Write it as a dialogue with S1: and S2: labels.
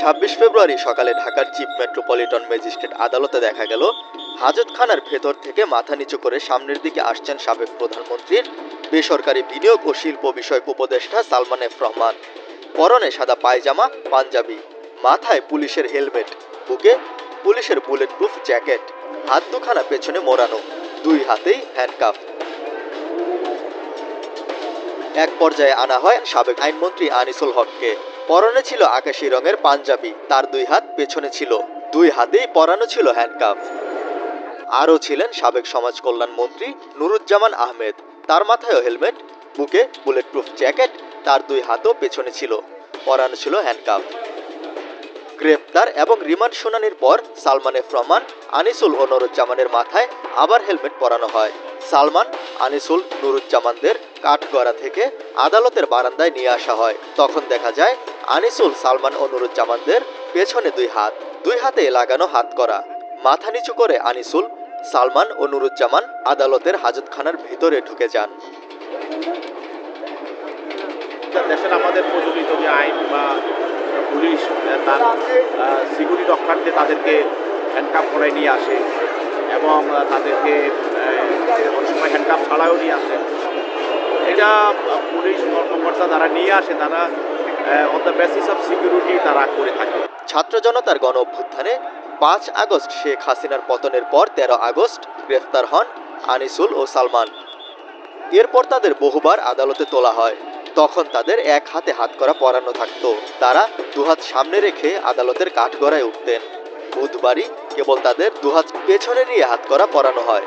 S1: ছাব্বিশ ফেব্রুয়ারি সকালে ঢাকার চিফ মেট্রোপলিটন ম্যাজিস্ট্রেট আদালতে দেখা গেল হাজতখানার ভেতর থেকে মাথা নিচু করে সামনের দিকে আসছেন সাবেক প্রধানমন্ত্রীর বেসরকারি বিনিয়োগ ও শিল্প বিষয়ক উপদেষ্টা সালমান এফ রহমান। পরনে সাদা পায়জামা, পাঞ্জাবি, মাথায় পুলিশের হেলমেট, বুকে পুলিশের বুলেট প্রুফ জ্যাকেট, হাত দুখানা পেছনে মোড়ানো, দুই হাতেই হ্যান্ডকাফ এক পর্যায়ে আনা হয় সাবেক আইনমন্ত্রী আনিসুল হককে। পরনে ছিল আকাশি রঙের পাঞ্জাবি, তার দুই হাত পেছনে ছিল। দুই হাতেই পরানো ছিল হ্যান্ডকাফ আরও ছিলেন সাবেক সমাজ কল্যাণ মন্ত্রী নুরুজ্জামান আহমেদ। তার মাথায়ও হেলমেট, বুকে বুলেট প্রুফ জ্যাকেট, তার দুই হাতও পেছনে ছিল। পরানো ছিল হ্যান্ডকাফ গ্রেপ্তার এবং রিমান্ড শুনানির পর সালমান এফ আনিসুল ও নুরুজ্জামানের মাথায় আবার হেলমেট পরানো হয়। সালমান, আনিসুল নুরুজ্জামানদের কাঠগড়া থেকে আদালতের বারান্দায় নিয়ে আসা হয়। তখন দেখা যায়, আনিসুল, সালমান ও নুরুজ্জামানদের পেছনে দুই হাত, দুই হাতে লাগানো হাত করা মাথা নিচু করে আনিসুল, সালমান ও নুরুজ্জামান আদালতের হাজতখানার ভিতরে ঢুকে যান।
S2: দেশের আমাদের প্রচলিত যে আইন বা পুলিশ তার সিকিউরিটি রক্ষার্থে তাদেরকে হ্যান্ডকাপ করে নিয়ে আসে এবং তাদেরকে নিয়ে আসে এটা পুলিশ কর্মকর্তা যারা নিয়ে আসে, তারা on the basis of security তারা করে থাকে।
S1: ছাত্র জনতার গণ অভ্যুত্থানে পাঁচ আগস্ট শেখ হাসিনার পতনের পর তেরো আগস্ট গ্রেফতার হন আনিসুল ও সালমান। এরপর তাদের বহুবার আদালতে তোলা হয়। তখন তাদের এক হাতে হাত করা পরানো থাকতো। তারা দুহাত সামনে রেখে আদালতের কাঠগড়ায় উঠতেন। বুধবারই কেবল তাদের দুহাত পেছনে নিয়ে হাত করা পরানো হয়।